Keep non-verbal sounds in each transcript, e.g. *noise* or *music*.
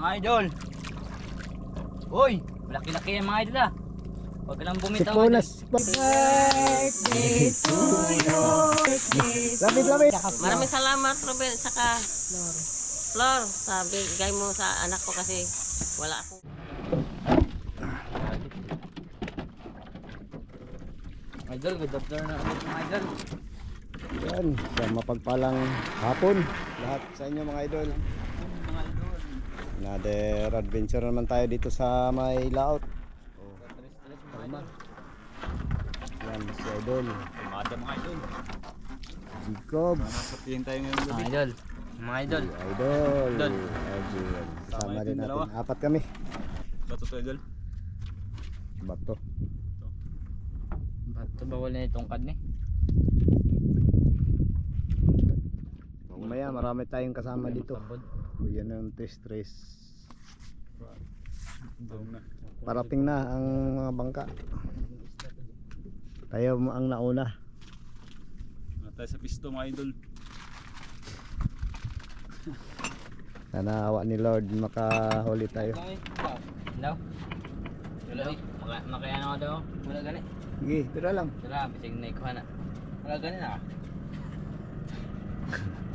mga idol. Uy, malaki-laki yan mga idol ah. Huwag ka lang bumitaw. Ponas. Lapit, lapit. Maraming salamat, Robel, saka Flor, sabi bigay mo sa anak ko kasi wala akong Idol, good afternoon na ulit mga idol. Yan, sa mapagpalang hapon. Lahat sa inyo mga idol. Another adventure naman tayo dito sa may laot. Oh, idol. yan si idol. Umada mga idol. Jacob. Sasapihin tayo ngayon Mga idol. Mga idol. Idol. Idol. Idol. Kasama Tama yung natin. Apat kami. Bato to idol. Bato. Ba't ito bawal na itong kad ni? Mamaya marami tayong kasama dito. Sabod. Yan ang. Doon na. Parating na ang mga bangka. Tayo ang nauna. Tayo sa pisto mga idol. *laughs* Sana awa ni Lord makahuli tayo. Hello? Hello? Maka makaya na ako daw. Wala gani. Sige, tira lang. Tara, bisig na ikuha na. Wala gani na. *laughs*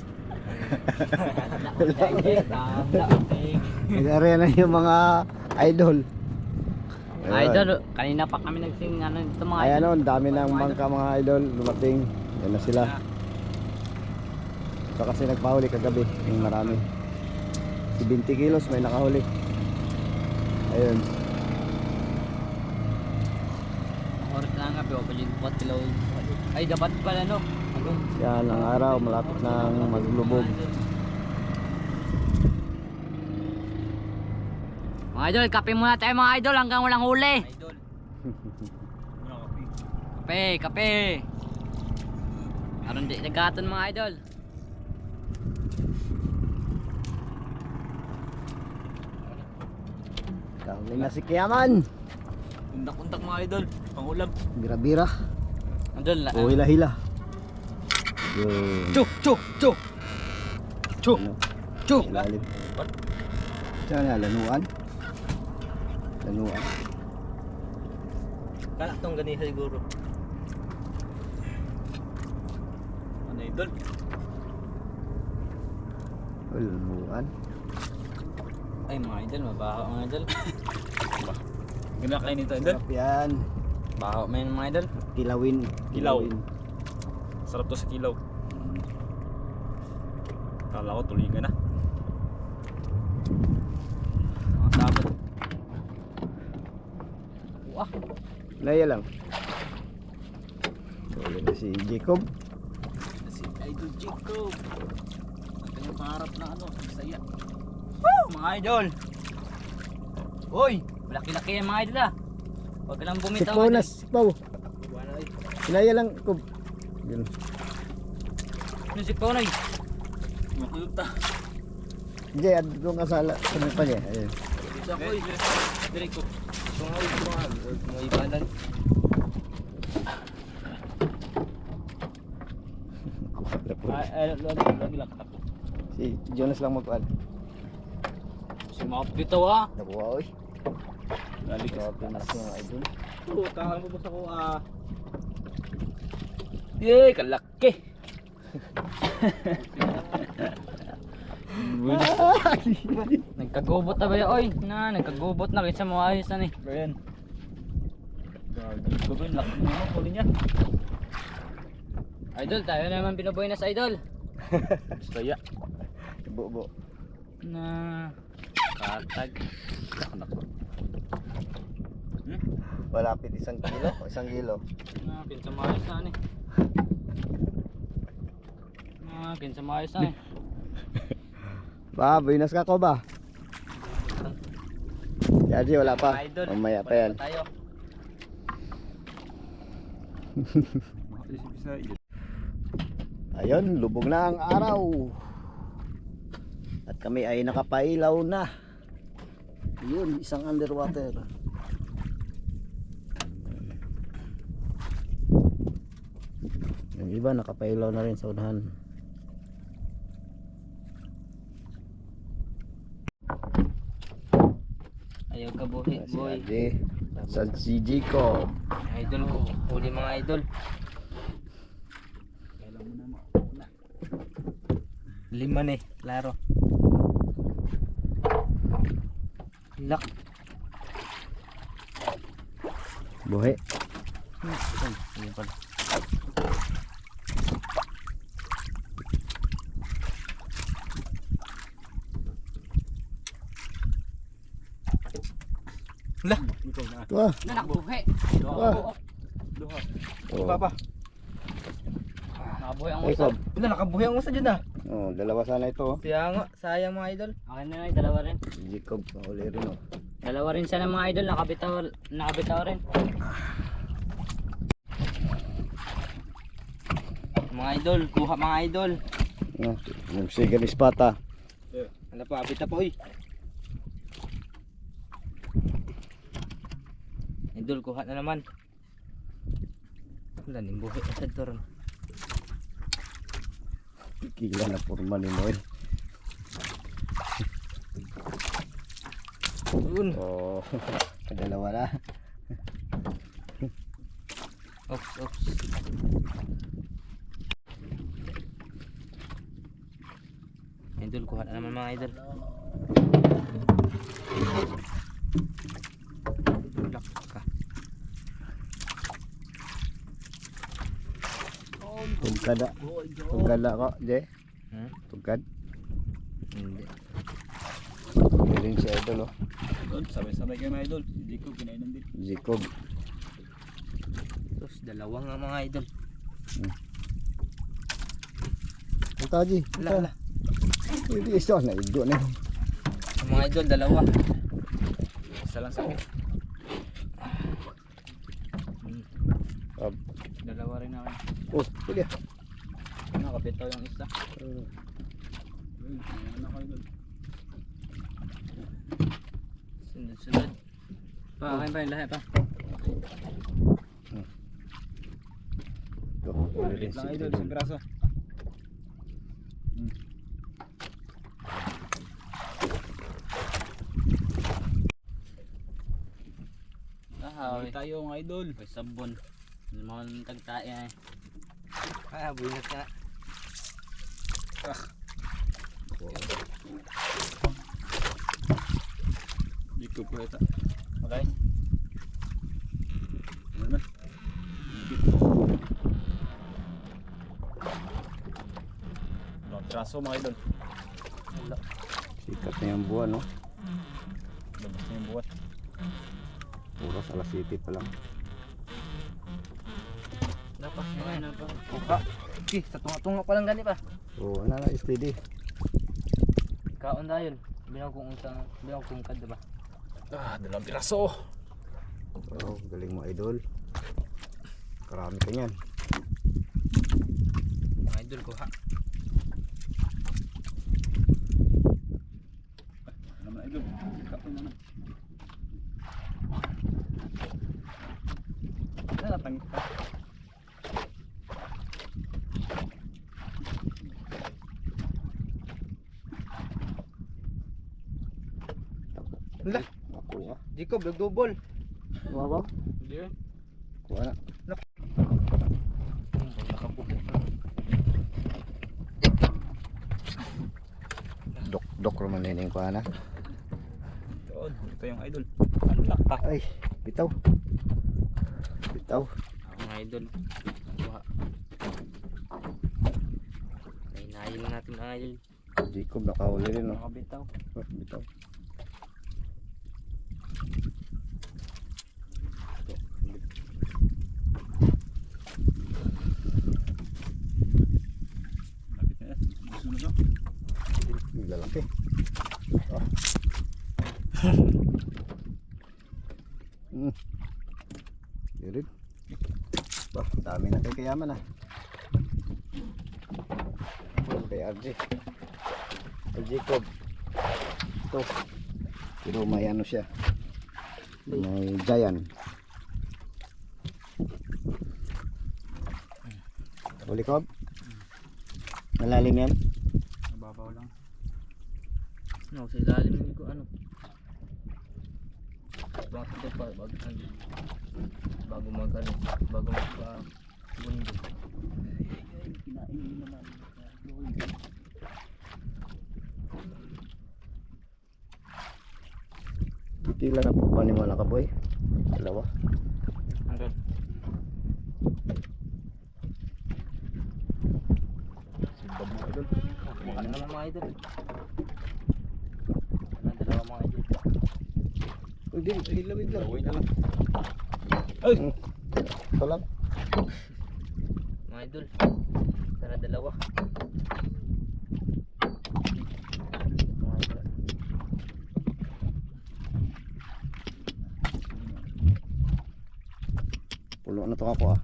Nag-area na yung mga idol. Mga idol, kanina pa kami nagsing ano dito mga Ayan idol. o, ang dami ng bangka mga idol lumating. Yan na sila. Ito kasi nagpahuli kagabi. Yung marami. Si 20 kilos may nakahuli. Ayun. Oras na nga, pero pwede po. Ay, dapat pala no. Yan ang araw. Malapit nang maglubog. Mga idol, kape muna tayo mga idol hanggang walang huli. Idol. Kape, kape. Aron di nagaton mga idol. Kahuli na si Kiyaman. Undak-undak mga idol. Pangulam. Bira-bira. Idol, O hila-hila. Yun. Chu, chu, chu. Chu, chu. Lalim. Saan na? Lanuan? Lanuan. Kala tong ganito siguro. Ano idol? O, lanuan. Ay mga idol, mabaho mga idol. Ginakain nito idol. Sarap yan. Baho man mga idol. Kilawin. Kilaw. Sarap to sa kilaw. Kala ko tulingan na. Mga sabot. Wah, Laya lang. Huli na si Jacob. Si Idol Jacob. Kanyang pangarap na ano, saya. mga idol. Uy, malaki-laki yan mga idol ah. Huwag lang bumitaw. Ponas. Si Pau. Laya lang. Kub. Yun. Ano si Ponoy? Makulog ta. Hindi, ad doon ka sa la- sa may pa niya. Ayun. Dito ako eh. Dire ko. Tungawid ko nga. Mga ibanan. Ay, lagi, lang katakot. Si Jonas lang magpaan. Si Map dito ah. Nakuha oy. Lali ka. Na siya mga idol. Oo, tahan mo ba sa ah. Yay, kalaki. *laughs* Nagkagubot na ba yun? Oy, na, nagkagubot na. Kaysa mo ayos na ni. Ayan. Gagi ko yung laki mo huli niya. Idol, tayo naman binubuhay na sa idol. Saya. Bo-bo. Na, katag. Hmm? Malapit isang kilo. o Isang kilo. Na, pinsa mo ayos na ni. Na, pinsa mo ayos na ni. *laughs* Ba, buinas ka ko ba? Yaji, wala pa. Idol, Mamaya pa yan. tayo. Ayun, lubog na ang araw. At kami ay nakapailaw na. Yun, isang underwater. Yung iba nakapailaw na rin sa unahan. Ayaw ka buhi, Si boy. Ade. Sa si Jacob. Idol ko. Huli mga idol. Kailan mo na mauna. Lima eh. Klaro. Lak. Buhi. Yun pala. Lah, Ikaw na. Wah. nanak buhi. Wah. Duha. Oh. Papa. Nakabuhi ang usa. Wala, nakabuhi ang usa dyan ah. Oh, dalawa sana ito. oh. Kaya nga, sayang mga idol. Okay na na, dalawa rin. Jacob. Mahuli rin oh. Dalawa rin sana mga idol, nakabitaw, nakabitaw rin. Mga idol, kuha mga idol. Ah, Yung sigan ispata. Ano pa, abita pa, uy. Idol, kuha na naman. Wala, nimbuhi na sa doon. Kila na porma ni Moy. Yun. Oh, *laughs* kadalawa na. Ops, ops. Idol, kuha na naman mga idol. Tulak ka. Tugkada. Tugkada ko, Je. Hmm? Tugkad. Hindi. Hindi rin si Idol oh. Good. Sabay-sabay kayo mga idol. Hindi ko kinainan din. Jacob. Tapos dalawa nga mga idol. Ang taji. Wala, wala. Hindi isa na ido na. Ang Mga idol, dalawa. Isa lang sa akin. Ah, Dalawa rin ako. Oh, pwede. Nakabitaw yung isa. Uh, Ayun, ano ako idol. Sunod, sunod. Pa, kain pa yung lahat pa. ito, rin Lang idol, Idol. sa braso. Ah, Huli tayo mga idol. May sabon. Ano mga tagtaya eh. Ah, bulat ka. Hindi ko po ito. Okay. Naman? Mga braso mga idol. Sikat na yung buwan, no? Labas na yung buwan. Oras alas 7 pa lang. Dapat mga ano pa. Buka. Okay, sa tunga-tunga pa lang gani pa. Oo, ano na, steady. Kaon dahil. Bilang kung unsang, bilang kung kad ba. Ah, dalawang piraso. Oh, galing mo, Idol. Karami ka niyan. Mga idol ko ha. Ka? Wala. Kuha. Jacob, nag-double. Kuha ba? Hindi eh. Kuha na. Nakabuhi. Dok, dok naman na yung kuha na. Doon, ito yung idol. Ano lakta? Ay, bitaw. Bitaw. Mga idol. Kuha. Nainayin natin mga idol. Jacob nakahuli rin, no? Nakabitaw. Bitaw. Lapit na yan. Gusto na to? Yung lalaki. Ah. hmm. Dirid. Bah, kayaman ah. Oh, kay RJ. Kay Jacob. Ito. Pero may ano siya. May giant. Huli ko. Malalim yan. Nababaw lang. No, sa ilalim hindi ko ano. dito pa bago bago mag ano, bago mag uh, mundo. Kinain din naman. Pila na po paniwala ka boy. Dalawa. Andun. Simbab mo idol. Mukha na naman mga idol. Ano, dalawa mga idol. Hindi, hilawin lang. Dalawa na. Ay! Ito lang. Mga idol. Tara dalawa. Pulo na to ako ah.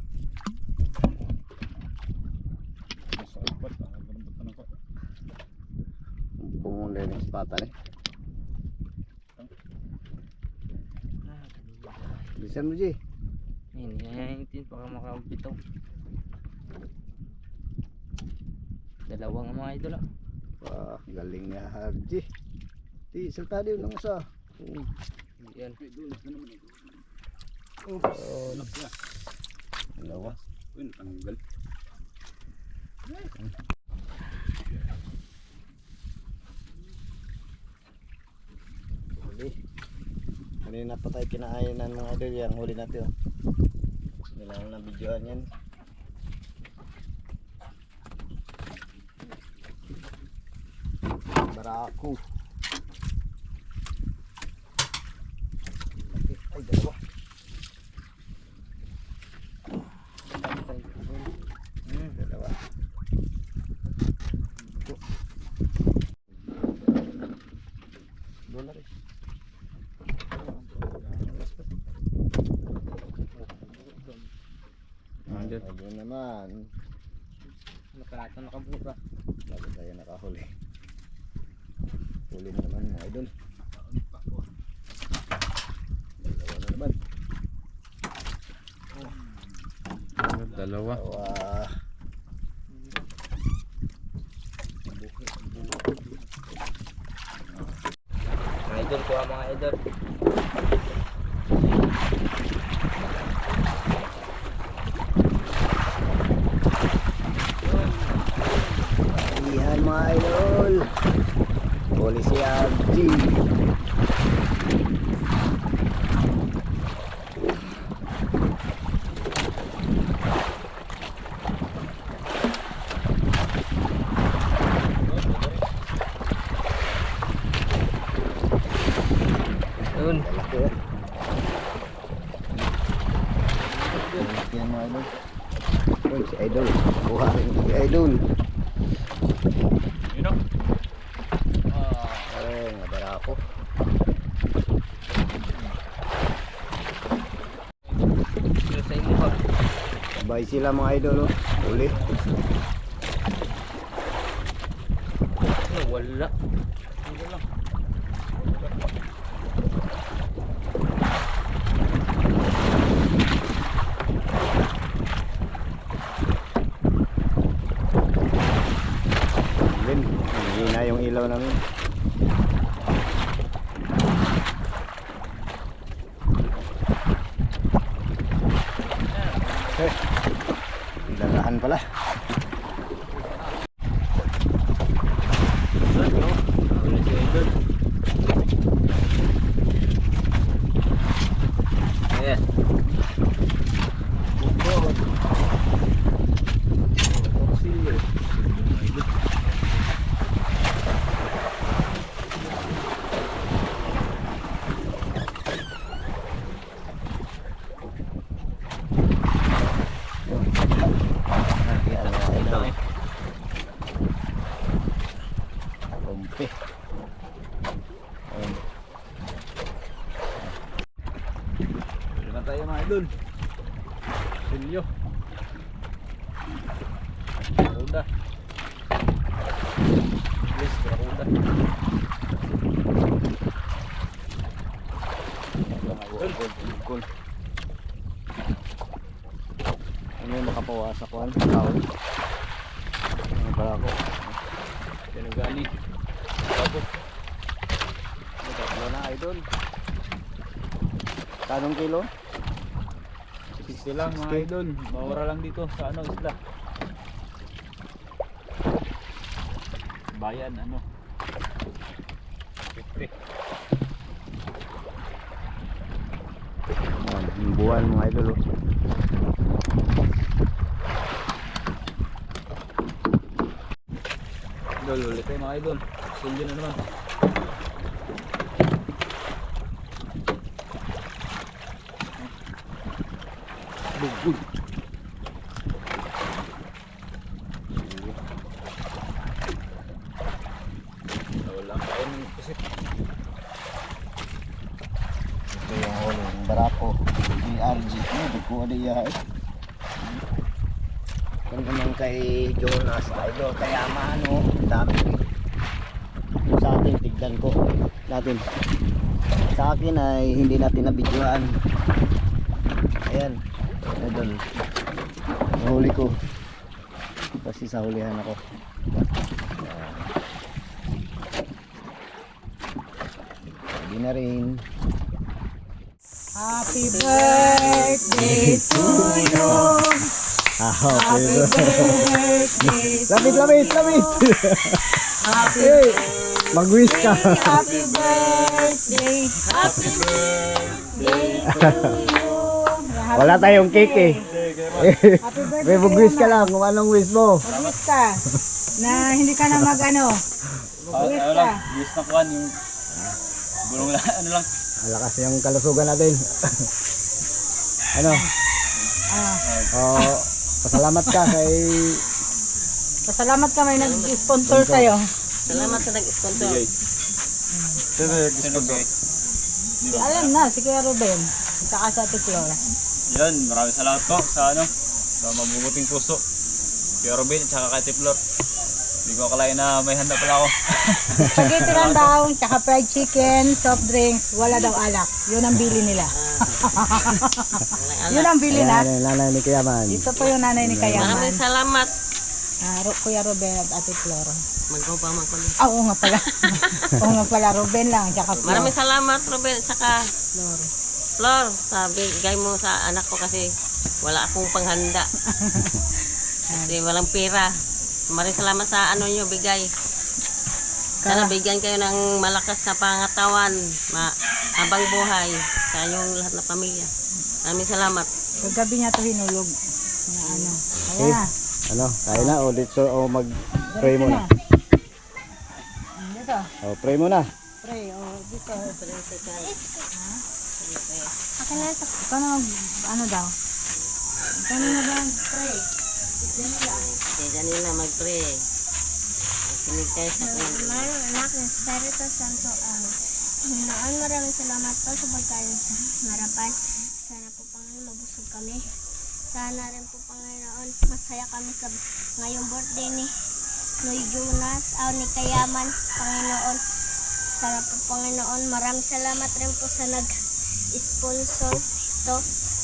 Pumuli ng spata eh. Bilisan mo G. Hindi na yung baka makabitaw. Dalawa nga mga idol ah. Wah, galing ni Harji. Di, salta din ng isa. Hmm. Yan. Oops. Dalawa. Uy, natanggal. Huli. Kanina pa tayo kinaayanan mga idol yan. Huli natin oh. Hindi lang na videoan yan. Cool. Idol. Dalawa. Dalawa. Dalawa. Mga idol, kuha mga idol. Ihan mga idol. Huli si Abdi. Yun. Malaki eh. Yan mga idol. Uy, si idol. Kuha rin si idol. Yun o. Ay, nabara ako. Yun. Sabay sila mga idol. Oh. Huli. Ano, wala. Ano lang. Yun. Hihina yung ilaw namin. Eh, dalahan pala. Ano si idol? Ayan. Nakita ko sa ito eh. Kumpi. Ayun. Pwede na tayo mga idol. Silyo. Kuda. English, kuda. Cool. Ano yung makapawasak ko? Ano? Tawag. Ano pala ako? Yan ang gali. Bago. Ano tatlo na idol? Kanong kilo? 60 lang mga idol. Mawara lang dito sa ano isla. Bayan ano. 50. Ayan, yung buwan mga idol. Oh. Idol, ulit tayo mga idol. Silyo na naman. Bugbog. Jonas, idol, kaya maano, dami sa atin, tigdan ko. Natin. Sa akin ay hindi natin nabidyoan. Ayan, idol. Nahuli ko. Kasi sa hulihan ako. Hindi na rin. Happy birthday to you. Ah, okay. Birthday. Lapit, lapit, lapit. Happy Hey, mag-wish ka. Happy birthday. Happy birthday to you. Wala tayong cake eh. Happy birthday. May mag-wish ka lang kung anong wish mo. Mag-wish ka. Na hindi ka na *laughs* mag-ano. Mag-wish ka. lang, yes na kuhan yung bulong lang, ano lang. Malakas yung kalusugan natin. *laughs* ano? Ah, Oh, pasalamat ka kay pasalamat ka may nag-sponsor sa'yo. Salamat sa nag-sponsor. Sino bigay? Si alam na, si Kuya Ruben. Saka sa Ate Flora. Yan, maraming salamat po sa ano, sa mabubuting puso. Kuya Robin, tsaka kay Tiplor. Hindi ko akalain na may handa pala ako. *laughs* Spaghetti lang daw, tsaka fried chicken, soft drinks, wala daw alak. Yun ang bili nila. Yun ang bili na. Ayan, nanay ni Kayaman. Ito po yung nanay ni Kayaman. Maraming salamat. Ah, Ro- Kuya Ruben at Ate Flora. Magaw pa man ko. Ah, oo nga pala. *laughs* oo nga pala, Ruben lang, tsaka Flora. Maraming salamat, Ruben. Saka, Flor, sabi, bigay mo sa anak ko kasi wala akong panghanda. *laughs* kasi walang pera. Maraming salamat sa ano nyo, bigay. Sana bigyan kayo ng malakas na pangatawan, ma habang buhay sa inyong lahat na pamilya. Maraming salamat. Kagabi niya to hinulog. Na ano. Ayan na. Ano, kaya na o dito o mag-pray muna. na. Dito. O, pray muna. Pray. O, dito. Okay na ito. Ikaw na mag, ano daw? Ikaw na mag pray. Kaya ganun na mag-pray. Kinig kayo sa kwento. Mahal anak ng Espiritu Santo ang Panginoon, maraming salamat po sa pagkain sa harapan. Sana po Panginoon mabusog kami. Sana rin po Panginoon masaya kami sa ngayong birthday ni Noy Jonas, aw ni Kayaman, Panginoon. Sana po Panginoon, maraming salamat rin po sa nag-sponsor ito.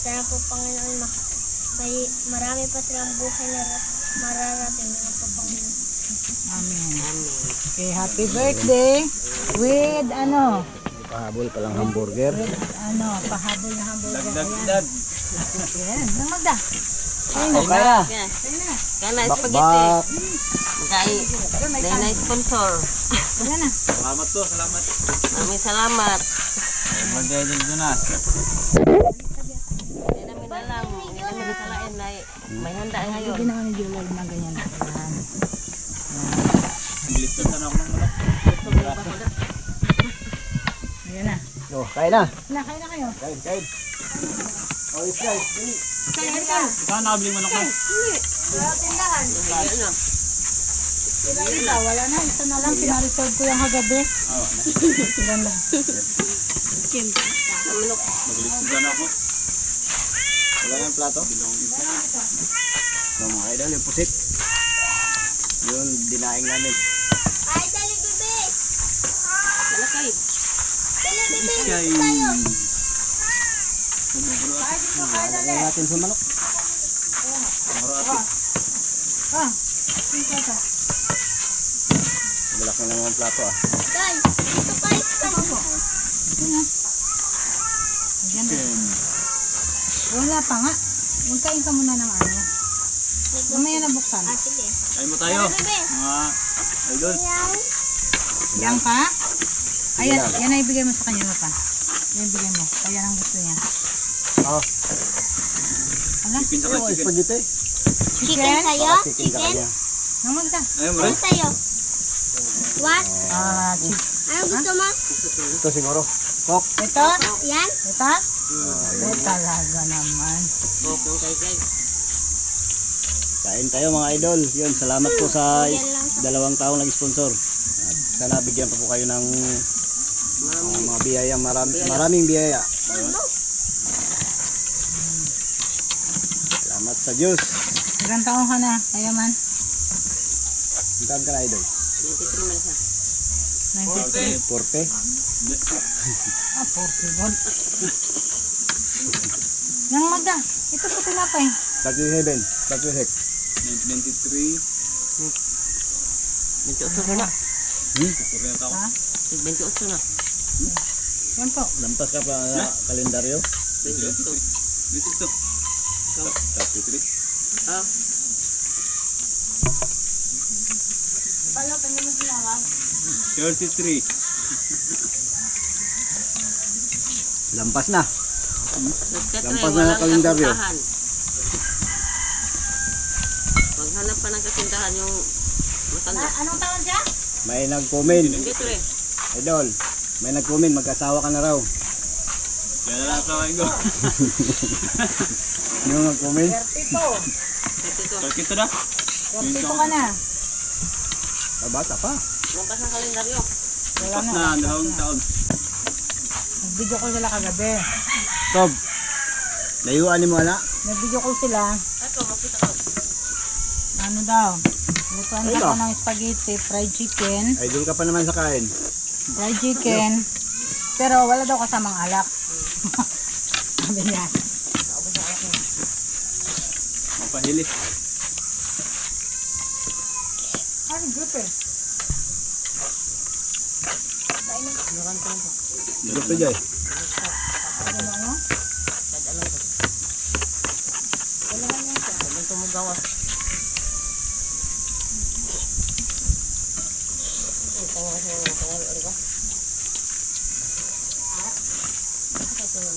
Sana po Panginoon, ma- may marami pa silang buhay na ra- mararating po Panginoon. Amen. Amen. Okay, happy birthday with ano, Pahabol palang hamburger. with ano, pahabol na hamburger. Dagdag Ayan. edad. Ayan, nang magda. Ayun O, na. kaya. Kaya, na. kaya na spaghetti. Kaya, na sponsor. Ayan na. Salamat po, salamat. Maraming salamat. Birthday din Jonas. Hindi namin alam. Hindi namin nakalain na may handa ngayon. Hindi naman ni Julia na ganyan. Ayan. Bilis na ako ng manok. Ayan na. O, kaya na. Na, kain na kayo. Kain, kain. O, is guys. Kain ka. Saan nakabili manok mo? Wala tindahan. Ano? Wala isa, wala na. Isa na lang. Pinareserve ko yung kagabi. Oo, Ilan lang. Manok. Magilis na ako. Wala yung plato? No, mga idol, yung pusit. Yun, dinaing namin. Ay, dali bebe! Malakay. Dali bebe! Kay... Lagyan natin sa manok. Ah, ito ka. Malaki na naman ang plato ah. Guys, dito guys! Ayan na. Wala pa nga. Magkain ka muna ng ano. Mamaya na buksan. Ah, sige. Kain mo tayo. Mga idol. Yan. Yan ka? Ayan, yan ay ibigay mo sa kanya pa. Yan ibigay mo. Kaya ang gusto niya. Ah. Ala, Chicken sa Ano, chicken. spaghetti? Chicken sa'yo? Chicken ka nang magda. Ayun mo Ano rin. sa'yo? What? Ah, chicken. Ano gusto mo? Ito siguro. Kok. Ito? Yan? Ito? Oh, talaga naman. Bokong kay kay. Kain tayo mga idol. Yun, salamat po sa dalawang taong nag-sponsor. At sana bigyan pa po kayo ng uh, mga biyayang marami, maraming biyaya. Salamat sa Diyos. Ilang taon ka na? Kaya man. Ilan ka na idol? 23 man siya. 93. Porte. Ah, 41. Nang magda. Ito po tinapay. 37. 36. 1993. 28 na. Kurente ako. Ha? 28 na. Yan po. Lampas ka pa sa kalendaryo. 28. Dito. 33. Ah, Balot, ano mo sinawag? 33. Lampas na. Lampas na ng kalendaryo. kasintahan. Maghanap pa ng kasintahan yung matanda. Ah, anong taon siya? May nag-comment. 23. Idol. May nag-comment. Mag-asawa ka na raw. Yan na lang sa akin ko. *laughs* Yung nag-comment. 32. 32. Sakit na. 32 ka na. Ah, bata pa. Lampas ng kalendaryo. Wala Pas na. na, dalawang taon. Nag-video call sila kagabi. Tob. Layuan ni mo ana. Nag-video call sila. Ito, makita ko. Ano daw? Lutuan Ano? ka ng spaghetti, fried chicken. Idol ka pa naman sa kain. Fried chicken. Pero wala daw kasamang alak. *laughs* Sabi niya. Mapahili. Ano group eh? Gusto jay. Ano mo ano? Kadalang ko. Kailangan niya siya. Sabon tumugawa. Ito nga siya ng pangalan ko. Ito yung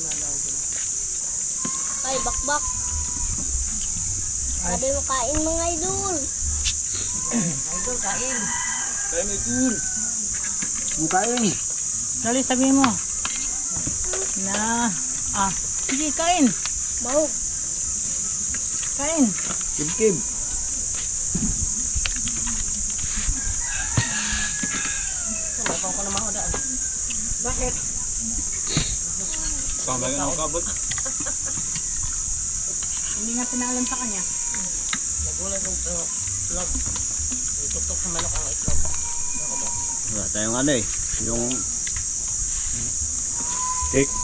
malaw din. Ay, bakbak. Sabi mo kain mga idol. Idol, kain. Kaya may cool. Mukain. Dali sabihin mo. Na. Ah. Sige, kain. Mahog. Kain. Kib-kib. Sumapang ko na mahodaan. Bakit? Pambagan ako kabot. Hindi nga pinalam sa kanya. Nagulat yung uh, vlog. Itutok sa manok ang itlog. Wala tayong ano eh. Yung cake.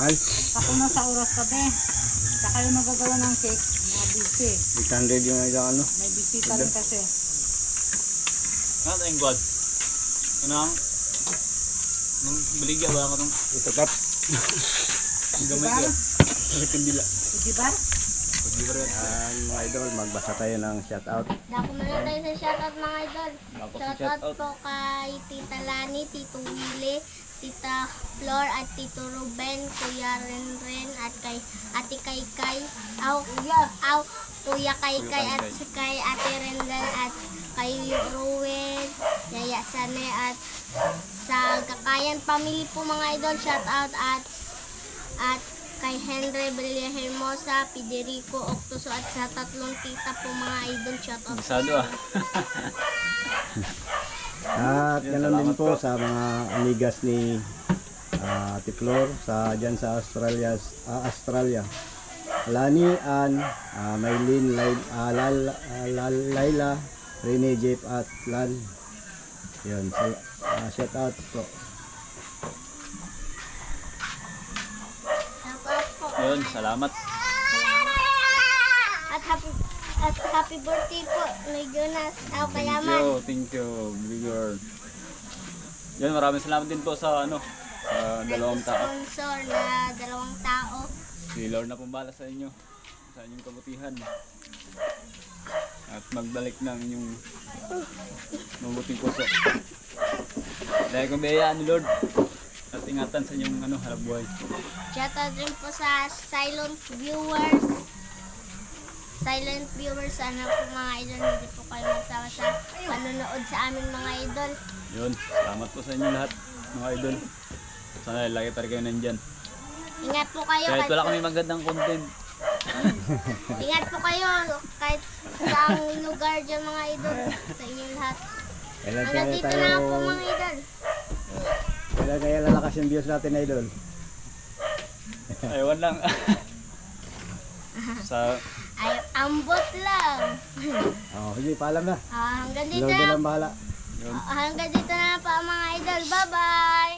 Mahal. Ako na sa oras kami. Saka yung magagawa ng cake. Mga busy. 800 yung isang ano. May bisita rin kasi. Ano tayong god? Ano ang? Nang baligya ba ako itong Ito kap. gamay ko? Sa kandila. Sige ba? Yan mga idol. Magbasa tayo ng shoutout. Dako na lang tayo sa shoutout mga idol. Shoutout. po kay Tita Lani, Tito Willie, Tita Flor at Tito Ruben, Kuya Renren at kay Ate Kaykay, aw, aw, Kuya Kaykay at si kay Ate Renren at kay Ruel, Yaya Sane at sa Kakayan Family po mga idol, shoutout at at kay Henry Belia Hermosa, Federico Octoso at sa tatlong tita po mga idol, shoutout po. Masado ah. *laughs* At ganoon din po sa mga amigas ni ah, Ate Flor sa dyan sa Australia, ah, Australia. Lani, Ann, uh, Maylin, Lay, ah, Lal, ah, Lal- Laila, Rene, Jeff at Lan. Yun, sal, ah, shout out po. Yun, salamat. At happy at happy birthday po ni Jonas Aw Thank you, thank you, Bigor. Yan, maraming salamat din po sa ano, sa dalawang tao. Sponsor na dalawang tao. Si Lord na pumbala sa inyo. Sa inyong kabutihan. At magbalik ng inyong mabuting puso. Dahil kung biyayaan ni Lord. At ingatan sa inyong ano, harap buhay. Shoutout rin po sa silent viewers. Silent viewers, sana po mga idol, hindi po kayo magsawa sa panonood sa amin mga idol. Yun. Salamat po sa inyo lahat, mga idol. Sana lagi pa rin kayo nandyan. Ingat po kayo Kahit wala sa- kami magandang content. *laughs* Ingat po kayo kahit sa lugar dyan mga idol. Sa inyo lahat. Kailan kaya dito tayo, na lang po mga idol. kailan kaya lalakas yung views natin, idol? Ewan lang. *laughs* sa ambot lang. *laughs* Oh, sige, paalam na. Ah, hanggang dito Lord na na. lang bahala. ah, hanggang dito na po mga idol. Bye-bye!